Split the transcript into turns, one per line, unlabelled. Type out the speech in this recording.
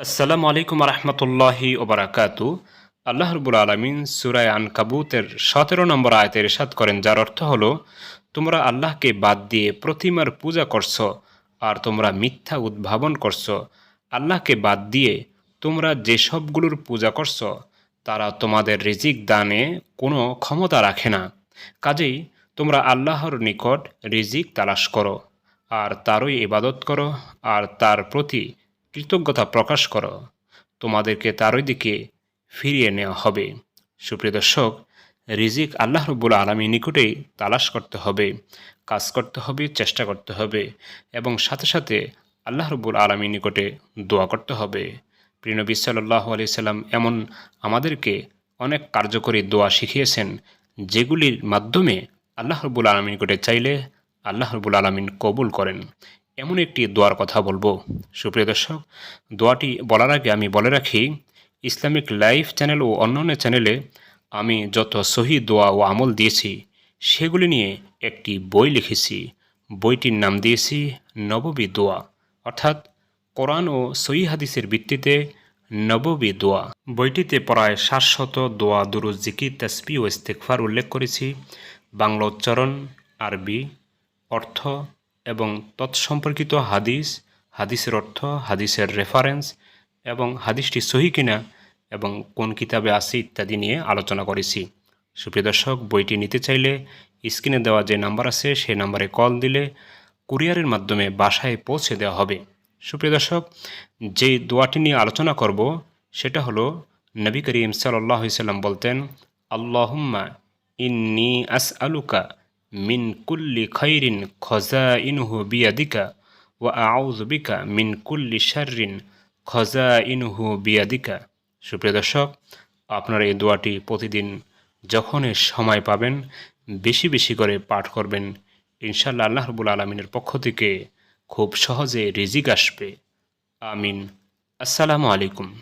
আসসালামু আলাইকুম রহমতুল্লাহি ওবরাকাতু। আল্লাহ রবুল আলমিন সুরায় আন কাবুতের সতেরো নম্বর আয়তের সাত করেন, যার অর্থ হলো, তোমরা আল্লাহকে বাদ দিয়ে প্রতিমার পূজা করছ আর তোমরা মিথ্যা উদ্ভাবন করছ। আল্লাহকে বাদ দিয়ে তোমরা যেসবগুলোর পূজা করছ, তারা তোমাদের রিজিক দানে কোনো ক্ষমতা রাখে না। কাজেই তোমরা আল্লাহর নিকট রিজিক তালাশ করো, আর তারই ইবাদত করো, আর তার প্রতি কৃতজ্ঞতা প্রকাশ করো। তোমাদেরকে তারই দিকে ফিরিয়ে নেওয়া হবে। সুপ্রিয় দর্শক, রিজিক আল্লাহ রব্বুল আলমী নিকটেই তালাশ করতে হবে, কাজ করতে হবে, চেষ্টা করতে হবে এবং সাথে সাথে আল্লাহ রব্বুল আলমী নিকটে দোয়া করতে হবে। প্রিয়নবী সাল্লাহ আলি সাল্লাম এমন আমাদেরকে অনেক কার্যকরী দোয়া শিখিয়েছেন, যেগুলির মাধ্যমে আল্লাহ রব্বুল আলমী নিকটে চাইলে আল্লাহ রব্বুল আলমিন কবুল করেন। এমন একটি দোয়ার কথা বলব। সুপ্রিয় দর্শক, দোয়াটি বলার আগে আমি বলে রাখি, ইসলামিক লাইফ চ্যানেল ও অন্যান্য চ্যানেলে আমি যত সহি দোয়া ও আমল দিয়েছি, সেগুলি নিয়ে একটি বই লিখেছি। বইটির নাম দিয়েছি, নববী দোয়া। অর্থাৎ কোরআন ও সহি হাদিসের ভিত্তিতে নববী দোয়া। বইটিতে প্রায় সাতশত দোয়া, দুরুজ জিকির তাসবি ও ইস্তেকফার উল্লেখ করেছি। বাংলা উচ্চারণ, আরবি, অর্থ এবং তৎসম্পর্কিত হাদিস, হাদিসের অর্থ, হাদিসের রেফারেন্স এবং হাদিসটি সহি কিনা এবং কোন কিতাবে আছে ইত্যাদি নিয়ে আলোচনা করেছি। সুপ্রিয় দর্শক, বইটি নিতে চাইলে স্ক্রিনে দেওয়া যে নাম্বার আছে সেই নাম্বারে কল দিলে কুরিয়ারের মাধ্যমে বাসায় পৌঁছে দেওয়া হবে। সুপ্রিয় দর্শক, যে দোয়াটি নিয়ে আলোচনা করব, সেটা হলো নবী করিম সাল্লাহ সাল্লাম বলতেন, আল্লাহুম্মা ইন্নি আস আলুকা মিন কুল্লি খৈরিন খজা ইনহু বিয়াদিকা ও আউজবিকা মিন কুল্লি শারিন খজা ইনহু বিয়াদিকা। সুপ্রিয় দর্শক, আপনারা এই দোয়াটি প্রতিদিন যখনই সময় পাবেন, বেশি বেশি করে পাঠ করবেন। ইনশাল্লাহ আল্লাহ রবুল আলমিনের পক্ষ থেকে খুব সহজে রিজিক আসবে। আমিন। আসসালামু আলাইকুম।